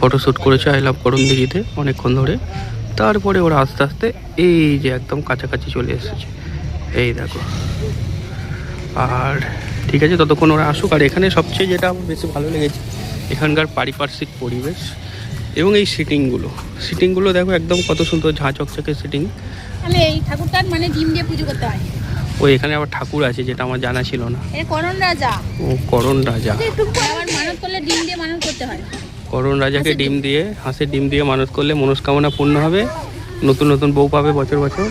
Photoshoot করেছে I love করণ দিঘিতে অনেকক্ষণ ধরে। তারপরে ওরা আস্তে আস্তে এই যে একদম কাছাকাছি চলে এসেছে। এই দেখো। আর ঠিক আছে ততক্ষণ ওরা আসুক। আর এখানে সবচেয়ে যেটা আমার বেশি ভালো লেগেছে এখানকার পারিপার্শ্বিক পরিবেশ এবং এই সিটিংগুলো। সিটিংগুলো দেখো একদম কত সুন্দর ঝাঁ চকচকে সিটিং। তাহলে এই ঠাকুরটার মানে ডিম দিয়ে পুজো করতে হয়। ও এখানে আবার ঠাকুর আছে যেটা আমার জানা ছিল না। করণ রাজা। ও করণ রাজা। মানত করলে ডিম দিয়ে মানত করতে হয়। করণ রাজাকে ডিম দিয়ে হাঁসের ডিম দিয়ে মানুষ করলে মনস্কামনা পূর্ণ হবে। নতুন নতুন বউ পাবে বছর বছর।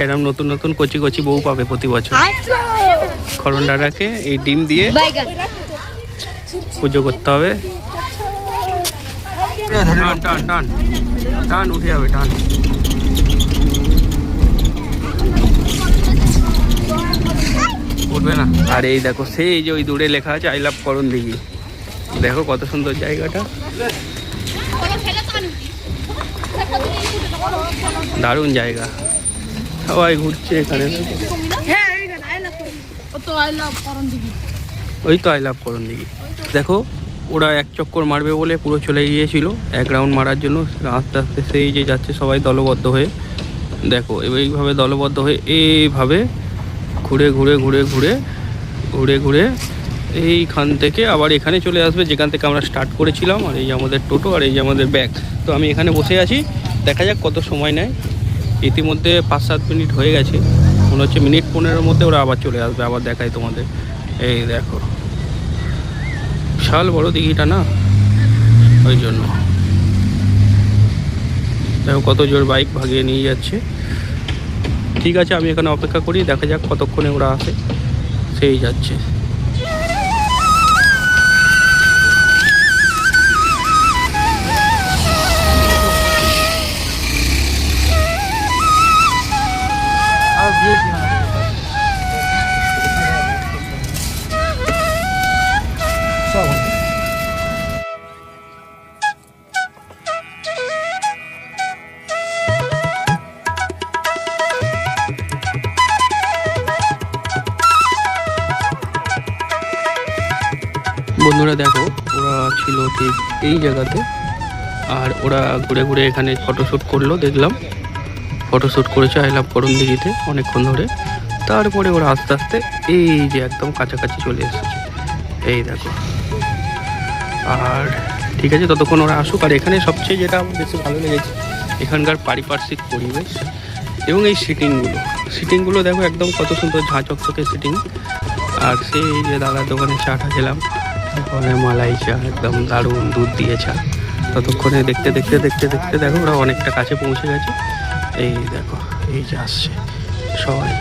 এরকম নতুন নতুন কচি কচি বউ পাবে প্রতি বছর। করণ রাজাকে এই ডিম দিয়ে পুজো করতে হবে। টান টান টান। টান উঠে যাবে টান। উঠবে না। আর এই দেখো সেই যে ওই দূরে লেখা আছে আই লাভ করণ দিঘি। দেখো কত সুন্দর জায়গাটা। দারুণ জায়গা। সবাই ঘুরছে এখানে। হ্যাঁ তো আই লাভ করণ দিবি ওই তো আই লাভ করণ দিঘি। দেখো ওরা এক চক্কর মারবে বলে পুরো চলে গিয়েছিল। এক রাউন্ড মারার জন্য আস্তে আস্তে সেই যে যাচ্ছে সবাই দলবদ্ধ হয়ে। দেখো এবার এইভাবে দলবদ্ধ হয়ে এইভাবে ঘুরে ঘুরে ঘুরে ঘুরে ঘুরে ঘুরে এইখান থেকে আবার এখানে চলে আসবে। যেখান থেকে আমরা স্টার্ট করেছিলাম, আর এই আমাদের টোটো আর এই যে আমাদের ব্যাগ তো আমি এখানে বসে আছি। দেখা যাক কত সময় নেয়। ইতিমধ্যে পাঁচ, সাত মিনিট হয়ে গেছে। মনে হচ্ছে মিনিট পনেরোর মধ্যে ওরা আবার চলে আসবে, আবার দেখাই তোমাদের। এই দেখো। বিশাল বড় দিঘিটা না? ওই জন্য। দেখো কত জোর বাইক ভাগিয়ে নিয়ে যাচ্ছে। ঠিক আছে আমি এখানে অপেক্ষা করি দেখা যাক কতক্ষণে ওরা আসে। সেই যাচ্ছে। বন্ধুরা দেখো, ওরা ছিল ঠিক এই জায়গাতে। আর ওরা ঘুরে ঘুরে এখানে ফটোশ্যুট করল, দেখলাম। ফটোশ্যুট করেছে আই লাভ করণ দিঘিতে অনেকক্ষণ ধরে। তারপরে ওরা আস্তে আস্তে এই যে একদম কাছাকাছি চলে এসেছে। এই দেখো। আর ঠিক আছে, ততক্ষণ ওরা আসুক। আর এখানে সবচেয়ে যেটা আমার বেশি ভালো লেগেছে, এখানকার পারিপার্শ্বিক পরিবেশ এবং এই সিটিংগুলো। সিটিংগুলো দেখো একদম কত সুন্দর ঝাঁ চকচকে সিটিং। আর সেই যে দাদার দোকানে চাটা খেলাম। ওখানে মালাই চা একদম দারুণ দুধ দিয়ে চা ততক্ষণে দেখতে দেখতে দেখতে দেখতে দেখো ওরা অনেকটা কাছে পৌঁছে গেছে। এই দেখো, এই যে আসছে সবাই।